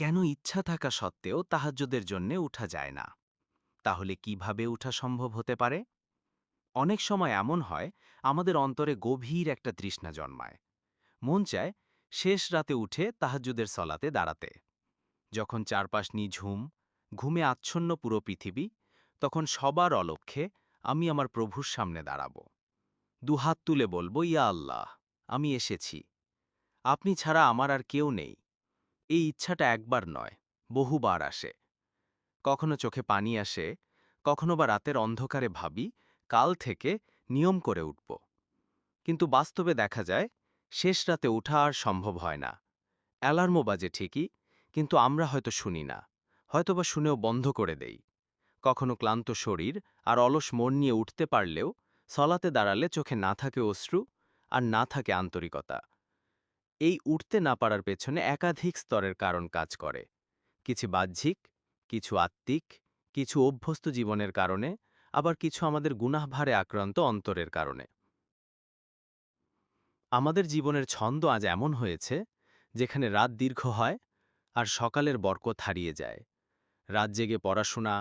কেন ইচ্ছা থাকা সত্ত্বেও তাহাজ্জুদের জন্যে উঠা যায় না? তাহলে কীভাবে উঠা সম্ভব হতে পারে? অনেক সময় এমন হয়, আমাদের অন্তরে গভীর একটা তৃষ্ণা জন্মায়। মন চায় শেষ রাতে উঠে তাহাজ্জুদের সলাতে দাঁড়াতে। যখন চারপাশ নিঝুম, ঘুমে আচ্ছন্ন পুরো পৃথিবী, তখন সবার অলক্ষ্যে আমি আমার প্রভুর সামনে দাঁড়াব। দুহাত তুলে বলব, ইয়া আল্লাহ, আমি এসেছি। আপনি ছাড়া আমার আর কেউ নেই। এই ইচ্ছাটা একবার নয়, বহুবার আসে। কখনো চোখে পানি আসে, কখনো বা রাতের অন্ধকারে ভাবি, কাল থেকে নিয়ম করে উঠব। কিন্তু বাস্তবে দেখা যায়, শেষ রাতে ওঠা আর সম্ভব হয় না। অ্যালার্মও বাজে ঠিকই, কিন্তু আমরা হয়তো শুনি না, হয়তোবা শুনেও বন্ধ করে দেই। কখনো ক্লান্ত শরীর আর অলস মন নিয়ে উঠতে পারলেও, সলাতে দাঁড়ালে চোখে না থাকে অশ্রু আর না থাকে আন্তরিকতা। এই উঠতে না পারার পেছনে একাধিক স্তরের কারণ কাজ করে। কিছু বাহ্যিক, কিছু আত্মিক, কিছু অভ্যস্ত জীবনের কারণে, আবার কিছু আমাদের গুনাহভারে আক্রান্ত অন্তরের কারণে। আমাদের জীবনের ছন্দ আজ এমন হয়েছে, যেখানে রাত দীর্ঘ হয় আর সকালের বরকত হারিয়ে যায়। রাত জেগে পড়াশোনা,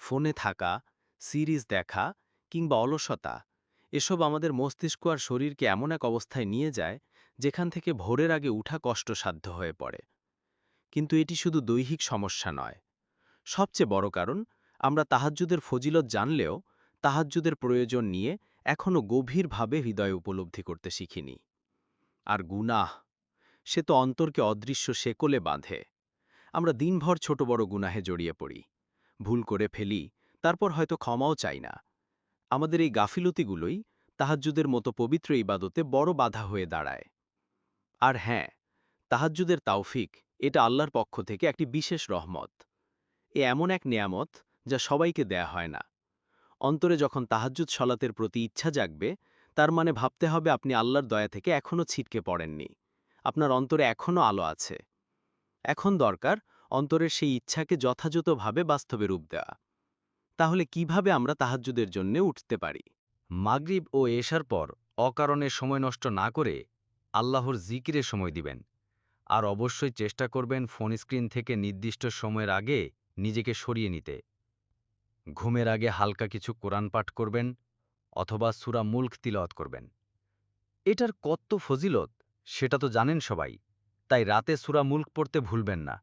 ফোনে থাকা, সিরিজ দেখা কিংবা অলসতা, এসব আমাদের মস্তিষ্ক আর শরীরকে এমন এক অবস্থায় নিয়ে যায় যেখান থেকে ভোরের আগে উঠা কষ্টসাধ্য হয়ে পড়ে। কিন্তু এটি শুধু দৈহিক সমস্যা নয়। সবচেয়ে বড় কারণ, আমরা তাহাজ্জুদের ফজিলত জানলেও তাহাজ্জুদের প্রয়োজন নিয়ে এখনও গভীরভাবে হৃদয় উপলব্ধি করতে শিখিনি। আর গুনাহ, সে তো অন্তরকে অদৃশ্য শেকলে বাঁধে। আমরা দিনভর ছোট বড় গুনাহে জড়িয়ে পড়ি। ভুল করে ফেলি, তারপর হয়তো ক্ষমাও চাই না। আমাদের এই গাফিলতিগুলোই তাহাজ্জুদের মতো পবিত্র ইবাদতে বড় বাধা হয়ে দাঁড়ায়। আর হ্যাঁ তাহাজ্জুদের তাওফিক, এটা আল্লাহর পক্ষ থেকে একটি বিশেষ রহমত। এ এমন এক নেয়ামত যা সবাইকে দেয়া হয় না। অন্তরে যখন তাহাজ্জুদ সলাতের প্রতি ইচ্ছা জাগবে, তার মানে ভাবতে হবে আপনি আল্লাহর দয়া থেকে এখনও ছিটকে পড়েননি। আপনার অন্তরে এখনও আলো আছে। এখন দরকার অন্তরের সেই ইচ্ছাকে যথাযথভাবে বাস্তবে রূপ দেওয়া। তাহলে কীভাবে আমরা তাহাজ্জুদের জন্যে উঠতে পারি? মাগরিব ও এশার পর অকারণে সময় নষ্ট না করে আল্লাহর জিকিরে সময় দিবেন। আর অবশ্যই চেষ্টা করবেন ফোন স্ক্রিন থেকে নির্দিষ্ট সময়ের আগে নিজেকে সরিয়ে নিতে। ঘুমের আগে হালকা কিছু কোরআন পাঠ করবেন অথবা সুরা মুল্ক তিলওয়াত করবেন। এটার কত ফজিলত সেটা তো জানেন সবাই, তাই রাতে সুরা মুল্ক পড়তে ভুলবেন না।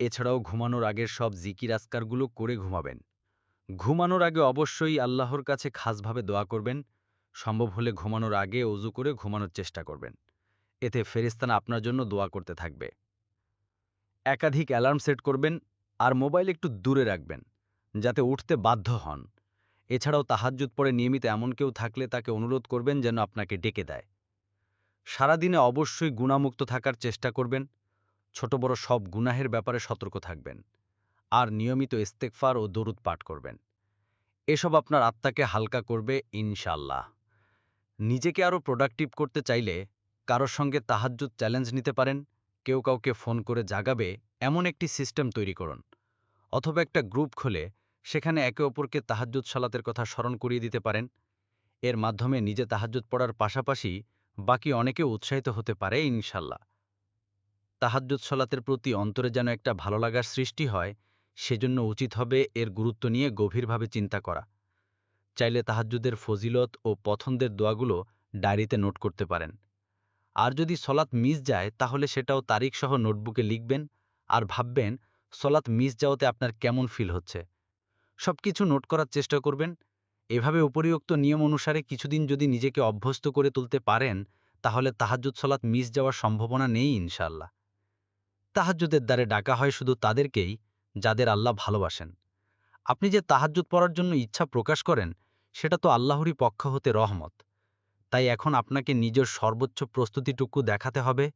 এছাড়াও ঘুমানোর আগের সব জিকির আসকারগুলো করে ঘুমাবেন। ঘুমানোর আগে অবশ্যই আল্লাহর কাছে খাসভাবে দোয়া করবেন সম্ভব হলে ঘুমানোর আগে অজু করে ঘুমানোর চেষ্টা করবেন। এতে ফেরিস্তানা আপনার জন্য দোয়া করতে থাকবে। একাধিক অ্যালার্ম সেট করবেন আর মোবাইল একটু দূরে রাখবেন, যাতে উঠতে বাধ্য হন। এছাড়াও তাহাজ্জুদ পরে নিয়মিত এমন কেউ থাকলে তাকে অনুরোধ করবেন যেন আপনাকে ডেকে দেয়। সারাদিনে অবশ্যই গুণামুক্ত থাকার চেষ্টা করবেন, ছোট বড় সব গুনাহের ব্যাপারে সতর্ক থাকবেন, আর নিয়মিত ইস্তেকফার ও দরুদ পাঠ করবেন। এসব আপনার আত্মাকে হালকা করবে ইনশাল্লাহ নিজেকে আরও প্রোডাক্টিভ করতে চাইলে কারোর সঙ্গে তাহাজ্জুদ চ্যালেঞ্জ নিতে পারেন, কেউ কাউকে ফোন করে জাগাবে, এমন একটি সিস্টেম তৈরি করুন। অথবা একটা গ্রুপ খুলে, সেখানে একে অপরকে তাহাজ্জুদ সালাতের কথা স্মরণ করিয়ে দিতে পারেন। এর মাধ্যমে নিজে তাহাজ্জুদ পড়ার পাশাপাশি বাকি অনেকে উৎসাহিত হতে পারে ইনশাল্লাহ। তাহাজ্জুদ সলাতের প্রতি অন্তরে যেন একটা ভালো লাগার সৃষ্টি হয়, সেজন্য উচিত হবে এর গুরুত্ব নিয়ে গভীরভাবে চিন্তা করা। চাইলে তাহাজ্জুদের ফজিলত ও পছন্দের দোয়াগুলো ডায়েরিতে নোট করতে পারেন। আর যদি সলাৎ মিস যায়, তাহলে সেটাও তারিখসহ নোটবুকে লিখবেন আর ভাববেন, সলাৎ মিস যাওয়াতে আপনার কেমন ফিল হচ্ছে। সব কিছু নোট করার চেষ্টা করবেন। এভাবে উপরিউক্ত নিয়ম অনুসারে কিছুদিন যদি নিজেকে অভ্যস্ত করে তুলতে পারেন, তাহলে তাহাজ্জুদ সলাৎ মিস যাওয়ার সম্ভাবনা নেই ইনশাল্লাহ তাহাজ্জুদের দ্বারে ডাকা হয় শুধু তাদেরকেই, যাদের আল্লাহ ভালোবাসেন। আপনি যে তাহাজ্জুদ পড়ার জন্য ইচ্ছা প্রকাশ করেন, সেটা তো আল্লাহরই পক্ষ হতে রহমত। তাই এখন আপনাকে নিজের সর্বোচ্চ প্রস্তুতিটুকু দেখাতে হবে,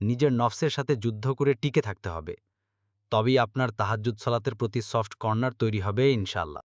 নিজের নফসের সাথে যুদ্ধ করে টিকে থাকতে হবে। তবেই আপনার তাহাজ্জুদ সলাতের প্রতি সফট কর্নার তৈরি হবে ইনশাল্লাহ